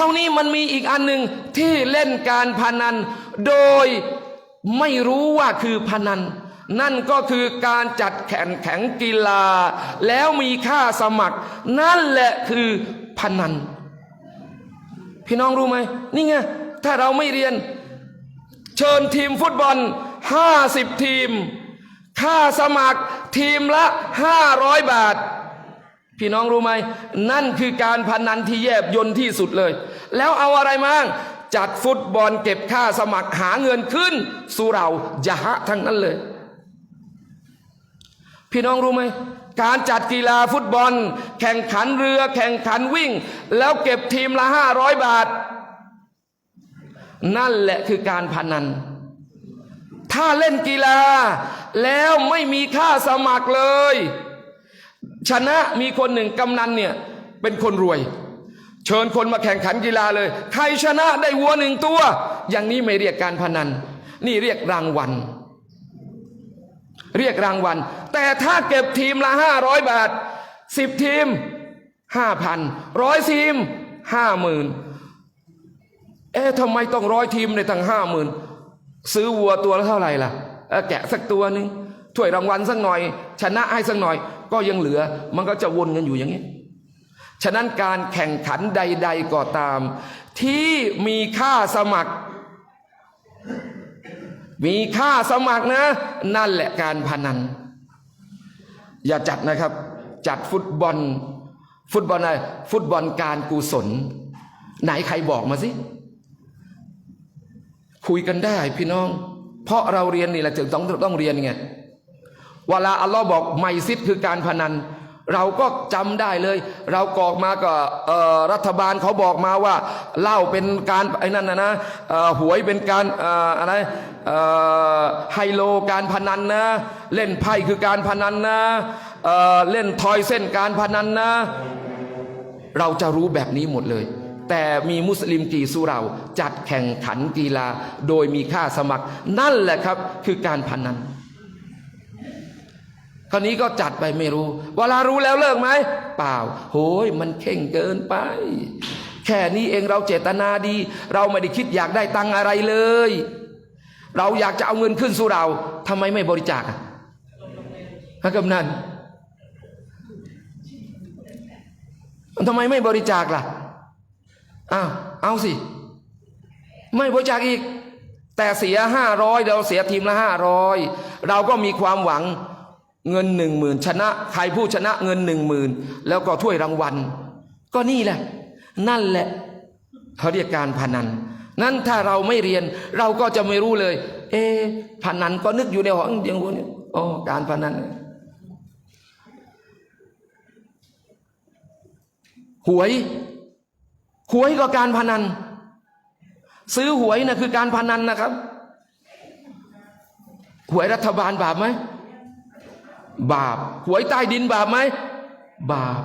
รานี้มันมีอีกอันหนึ่งที่เล่นการพนัน โดยไม่รู้ว่าคือพนัน นั่นก็คือการจัดแข่งแข่งกีฬา แล้วมีค่าสมัคร นั่นแหละคือพนัน พี่น้องรู้ไหมนี่ไงถ้าเราไม่เรียน เชิญทีมฟุตบอล50ทีม ค่าสมัครทีมละ500บาท พี่น้องรู้ไหม นั่นคือการพนันที่แยบยนที่สุดเลย แล้วเอาอะไรมาจัดฟุตบอลเก็บค่าสมัครหาเงินขึ้นสู่เรายะฮะทั้งนั้นเลย พี่น้องรู้ไหมการจัดกีฬาฟุตบอล แข่งขันเรือ แข่งขันวิ่ง แล้วเก็บทีมละห้าร้อยบาท นั่นแหละคือการพนัน ถ้าเล่นกีฬาแล้วไม่มีค่าสมัครเลย ชนะมีคนหนึ่งกำนันเนี่ยเป็นคนรวย เชิญคนมาแข่งขันกีฬาเลย ใครชนะได้วัวหนึ่งตัว อย่างนี้ไม่เรียกการพนัน นี่เรียกรางวัล เรียกรางวัล แต่ถ้าเก็บทีมละห้าร้อยบาทสิบทีมห้าพันร้อยทีมห้าหมื่นเอ๊ะทำไมต้องร้อยทีมในตั้งห้าหมื่นซื้อวัวตัวละเท่าไหร่ล่ะแกะสักตัวนึง ถ้วยรางวัลสักหน่อย ชนะให้สักหน่อย ก็ยังเหลือ มันก็จะวนกันอยู่อย่างนี้ ฉะนั้นการแข่งขันใด ๆก็ตาม ที่มีค่าสมัคร มีค่าสมัครนะ นั่นแหละการพนัน อย่าจัดนะครับ จัดฟุตบอล ฟุตบอลอะไรฟุตบอลการกุศล ไหนใครบอกมาสิคุยกันได้พี่น้อง เพราะเราเรียนนี่แหละจึงต้องต้องเรียนไง เวลาอัลลอฮ์บอกไม่ซิดคือการพนัน เราก็จำได้เลย เรากอกมาก็เอ่อรัฐบาลเขาบอกมาว่าเหล้าเป็นการไอ้นั่นนะนะหวยเป็นการอะไรไฮโลการพนันนะ เล่นไพ่คือการพนันนะเเล่นทอยเส้นการพนันนะ เราจะรู้แบบนี้หมดเลยแต่มีมุสลิมกี่สุเราจัดแข่งขันกีฬาโดยมีค่าสมัคร นั่นแหละครับคือการพนัน คราวนี้ก็จัดไปไม่รู้ เวลารู้แล้วเลิกไหมเปล่า โหยมันเข่งเกินไป แค่นี้เองเราเจตนาดี เราไม่ได้คิดอยากได้ตังอะไรเลย เราอยากจะเอาเงินขึ้นสู่เราทำไมไม่บริจาคอะฮะกำนันทำไมไม่บริจาคล่ะอ้าวเอาสิ ไม่บริจาคอีก แต่เสียห้าร้อยเราเสียทีมละห้าร้อยเราก็มีความหวัง เงินหนึ่งหมื่นชนะ ใครผู้ชนะเงินหนึ่งหมื่นแล้วก็ถ้วยรางวัล ก็นี่แหละ นั่นแหละเขาเรียกการพนัน นั้นถ้าเราไม่เรียนเราก็จะไม่รู้เลย เอพนันก็นึกอยู่ในห้องอย่างนี้อ๋อการพนันหวยหวยก็การพนัน ซื้อหวยนะคือการพนันนะครับหวยรัฐบาลบาปไหม บาปหวยใต้ดินบาปไหมบาป